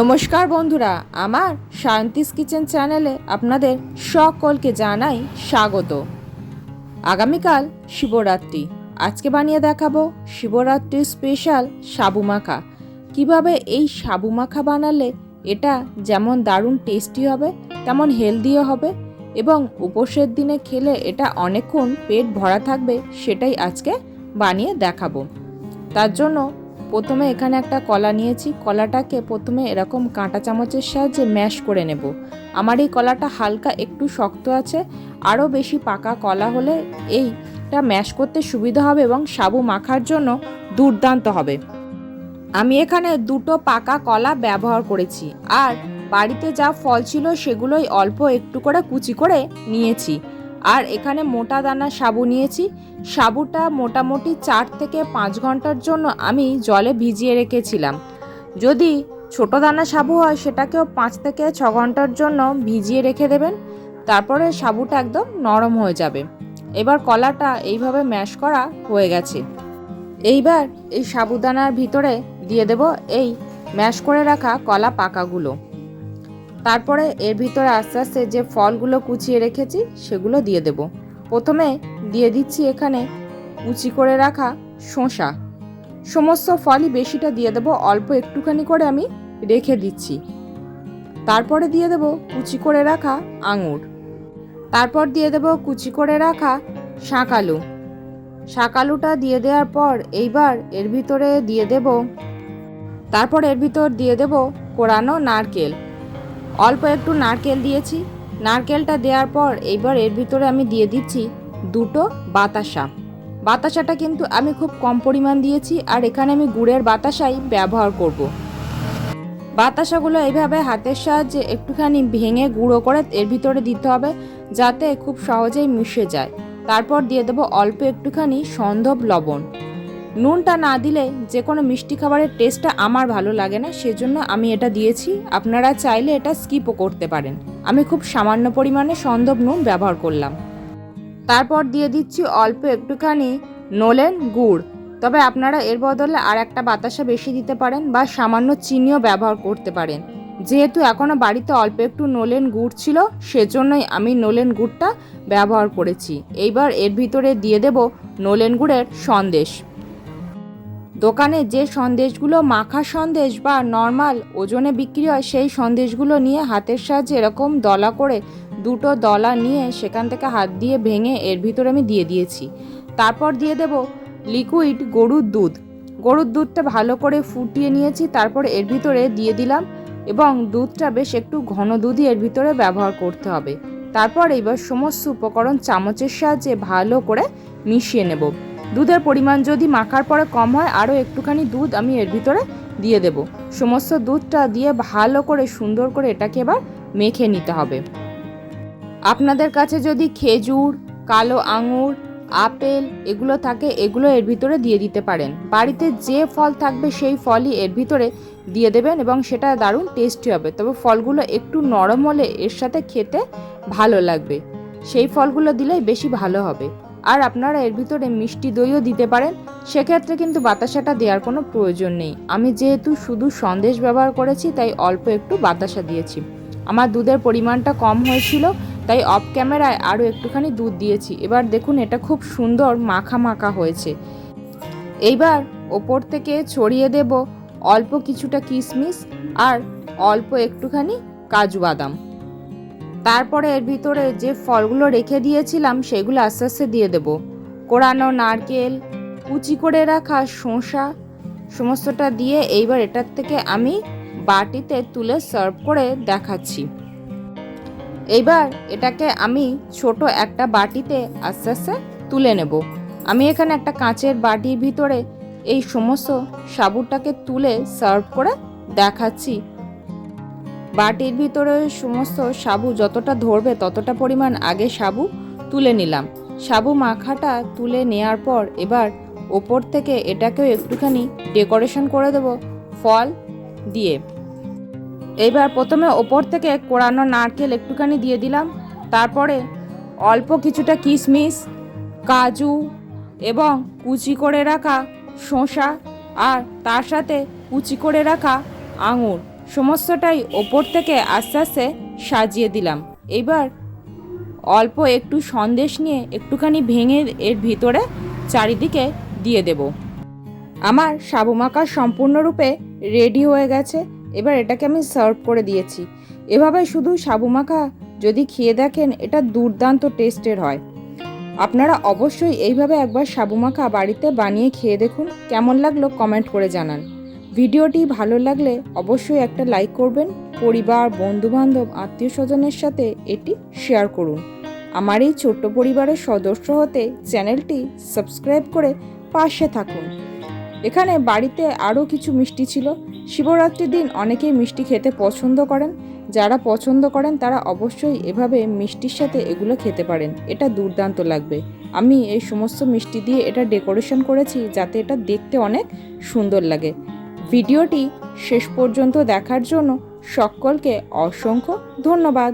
নমস্কার বন্ধুরা, আমার শান্তিস কিচেন চ্যানেলে আপনাদের সকলকে জানাই স্বাগত। আগামীকাল শিবরাত্রি। আজকে বানিয়ে দেখাবো শিবরাত্রির স্পেশাল সাবু মাখা কীভাবে এই সাবু মাখা বানালে এটা যেমন দারুণ টেস্টি হবে, তেমন হেলদিও হবে এবং উপোসের দিনে খেলে এটা অনেকক্ষণ পেট ভরা থাকবে, সেটাই আজকে বানিয়ে দেখাবো। তার জন্য প্রথমে এখানে একটা কলা নিয়েছি। কলাটাকে প্রথমে এরকম কাঁটা চামচের সাহায্যে ম্যাশ করে নেব। আমার এই কলাটা হালকা একটু শক্ত আছে। আরও বেশি পাকা কলা হলে এইটা ম্যাশ করতে সুবিধা হবে এবং সাবু মাখার জন্য দুর্দান্ত হবে। আমি এখানে দুটো পাকা কলা ব্যবহার করেছি। আর বাড়িতে যা ফল ছিল সেগুলোই অল্প একটু করে কুচি করে নিয়েছি। আর এখানে মোটা দানা সাবু নিয়েছি। সাবুটা মোটামুটি চার থেকে পাঁচ ঘণ্টার জন্য আমি জলে ভিজিয়ে রেখেছিলাম। যদি ছোট দানা সাবু হয়, সেটাকেও পাঁচ থেকে ছ ঘণ্টার জন্য ভিজিয়ে রেখে দেবেন। তারপরে সাবুটা একদম নরম হয়ে যাবে। এবার কলাটা এইভাবে ম্যাশ করা হয়ে গেছে। এইবার এই সাবুদানার ভিতরে দিয়ে দেব এই ম্যাশ করে রাখা কলা পাকাগুলো। তারপরে এর ভিতরে আস্তে আস্তে যে ফলগুলো কুচিয়ে রেখেছি, সেগুলো দিয়ে দেব। প্রথমে দিয়ে দিচ্ছি এখানে কুচি করে রাখা শসা। সমস্ত ফলই বেশিটা দিয়ে দেব, অল্প একটুখানি করে আমি রেখে দিচ্ছি। তারপরে দিয়ে দেব কুচি করে রাখা আঙুর। তারপর দিয়ে দেব কুচি করে রাখা শাঁকালু শাঁকালুটা দিয়ে দেওয়ার পর এইবার এর ভিতরে দিয়ে দেব, তারপর এর ভিতর দিয়ে দেব কোরানো নারকেল। অল্প একটু নারকেল দিয়েছি। নারকেলটা দেওয়ার পর এইবার এর ভিতরে আমি দিয়ে দিচ্ছি দুটো বাতাসা। বাতাসাটা কিন্তু আমি খুব কম পরিমাণ দিয়েছি আর এখানে আমি গুড়ের বাতাসাই ব্যবহার করব। বাতাসাগুলো এইভাবে হাতের সাহায্যে একটুখানি ভেঙে গুঁড়ো করে এর ভিতরে দিতে হবে যাতে খুব সহজেই মিশে যায়। তারপর দিয়ে দেবো অল্প একটুখানি সন্ধব লবণ। নুনটা না দিলে যে কোনো মিষ্টি খাবারের টেস্টটা আমার ভালো লাগে না, সেজন্য আমি এটা দিয়েছি। আপনারা চাইলে এটা স্কিপও করতে পারেন। আমি খুব সামান্য পরিমাণে সন্দব নুন ব্যবহার করলাম। তারপর দিয়ে দিচ্ছি অল্প একটুখানি নোলেন গুড়। তবে আপনারা এর বদলে আর একটা বাতাসা বেশি দিতে পারেন বা সামান্য চিনিও ব্যবহার করতে পারেন। যেহেতু এখনও বাড়িতে অল্প একটু নোলেন গুড় ছিল, সেজন্যই আমি নোলেন গুড়টা ব্যবহার করেছি। এইবার এর ভিতরে দিয়ে দেব নোলেন গুড়ের সন্দেশ। দোকানে যে সন্দেশগুলো মাখা সন্দেশ বা নর্মাল ওজনে বিক্রি হয়, সেই সন্দেশগুলো নিয়ে হাতের সাহায্যে এরকম দলা করে দুটো দলা নিয়ে সেখান থেকে হাত দিয়ে ভেঙে এর ভিতরে আমি দিয়ে দিয়েছি। তারপর দিয়ে দেব লিকুইড গরুর দুধ। গরুর দুধটা ভালো করে ফুটিয়ে নিয়েছি, তারপর এর ভিতরে দিয়ে দিলাম এবং দুধটা বেশ একটু ঘন দুধই এর ভিতরে ব্যবহার করতে হবে। তারপর এবার সমস্ত উপকরণ চামচের সাহায্যে ভালো করে মিশিয়ে নেব। দুধের পরিমাণ যদি মাখার পরে কম হয়, আরও একটুখানি দুধ আমি এর ভিতরে দিয়ে দেব। সমস্ত দুধটা দিয়ে ভালো করে, সুন্দর করে এটাকে এবার মেখে নিতে হবে। আপনাদের কাছে যদি খেজুর, কালো আঙুর, আপেল এগুলো থাকে, এগুলো এর ভিতরে দিয়ে দিতে পারেন। বাড়িতে যে ফল থাকবে, সেই ফলই এর ভিতরে দিয়ে দেবেন এবং সেটা দারুণ টেস্টি হবে। তবে ফলগুলো একটু নরম হলে এর সাথে খেতে ভালো লাগবে। সেই ফলগুলো দিলেই বেশি ভালো হবে। আর আপনারা এর ভিতরে মিষ্টি দইও দিতে পারেন, সেক্ষেত্রে কিন্তু বাতাসাটা দেওয়ার কোনো প্রয়োজন নেই। আমি যেহেতু শুধু সন্দেশ ব্যবহার করেছি, তাই অল্প একটু বাতাসা দিয়েছি। আমার দুধের পরিমাণটা কম হয়েছিল, তাই অফ ক্যামেরায় আরও একটুখানি দুধ দিয়েছি। এবার দেখুন, এটা খুব সুন্দর মাখা মাখা হয়েছে। এইবার ওপর থেকে ছড়িয়ে দেব অল্প কিছুটা কিশমিশ আর অল্প একটুখানি কাজু বাদাম। তারপরে এর ভিতরে যে ফলগুলো রেখে দিয়েছিলাম, সেগুলো আস্তে আস্তে দিয়ে দেব। কোরানো নারকেল, কুচি করে রাখা শসা, সমস্তটা দিয়ে এইবার এটার থেকে আমি বাটিতে তুলে সার্ভ করে দেখাচ্ছি। এইবার এটাকে আমি ছোট একটা বাটিতে আস্তে আস্তে তুলে নেব। আমি এখানে একটা কাঁচের বাটির ভিতরে এই সমস্ত সাবুটাকে তুলে সার্ভ করে দেখাচ্ছি। বাটির ভিতরে সমস্ত সাবু যতটা ধরবে, ততটা পরিমাণ আগে সাবু তুলে নিলাম। সাবু মাখাটা তুলে নেয়ার পর এবার ওপর থেকে এটাকেও একটুখানি ডেকোরেশন করে দেব ফল দিয়ে। এবার প্রথমে ওপর থেকে কোরানো নারকেল একটুখানি দিয়ে দিলাম। তারপরে অল্প কিছুটা কিশমিশ, কাজু এবং কুচি করে রাখা শসা আর তার সাথে কুচি করে রাখা আঙুর। সমস্তটাই ওপর থেকে আস্তে আস্তে সাজিয়ে দিলাম। এবার অল্প একটু সন্দেশ নিয়ে একটুখানি ভেঙে এর ভিতরে চারিদিকে দিয়ে দেব। আমার সাবু মাখা সম্পূর্ণরূপে রেডি হয়ে গেছে। এবার এটাকে আমি সার্ভ করে দিয়েছি। এভাবে শুধু সাবু মাখা যদি খেয়ে দেখেন, এটা দুর্দান্ত টেস্টের হয়। আপনারা অবশ্যই এইভাবে একবার সাবু মাখা বাড়িতে বানিয়ে খেয়ে দেখুন। কেমন লাগল কমেন্ট করে জানান। ভিডিওটি ভালো লাগলে অবশ্যই একটা লাইক করবেন, পরিবার, বন্ধুবান্ধব আত্মীয় স্বজনের সাথে এটি শেয়ার করুন। আমার এই ছোট্ট পরিবারের সদস্য হতে চ্যানেলটি সাবস্ক্রাইব করে পাশে থাকুন। এখানে বাড়িতে আরও কিছু মিষ্টি ছিল। শিবরাত্রির দিন অনেকেই মিষ্টি খেতে পছন্দ করেন। যারা পছন্দ করেন তারা অবশ্যই এভাবে মিষ্টির সাথে এগুলো খেতে পারেন। এটা দুর্দান্ত লাগবে। আমি এই সমস্ত মিষ্টি দিয়ে এটা ডেকোরেশন করেছি যাতে এটা দেখতে অনেক সুন্দর লাগে। ভিডিওটি শেষ পর্যন্ত দেখার জন্য সকলকে অসংখ্য ধন্যবাদ।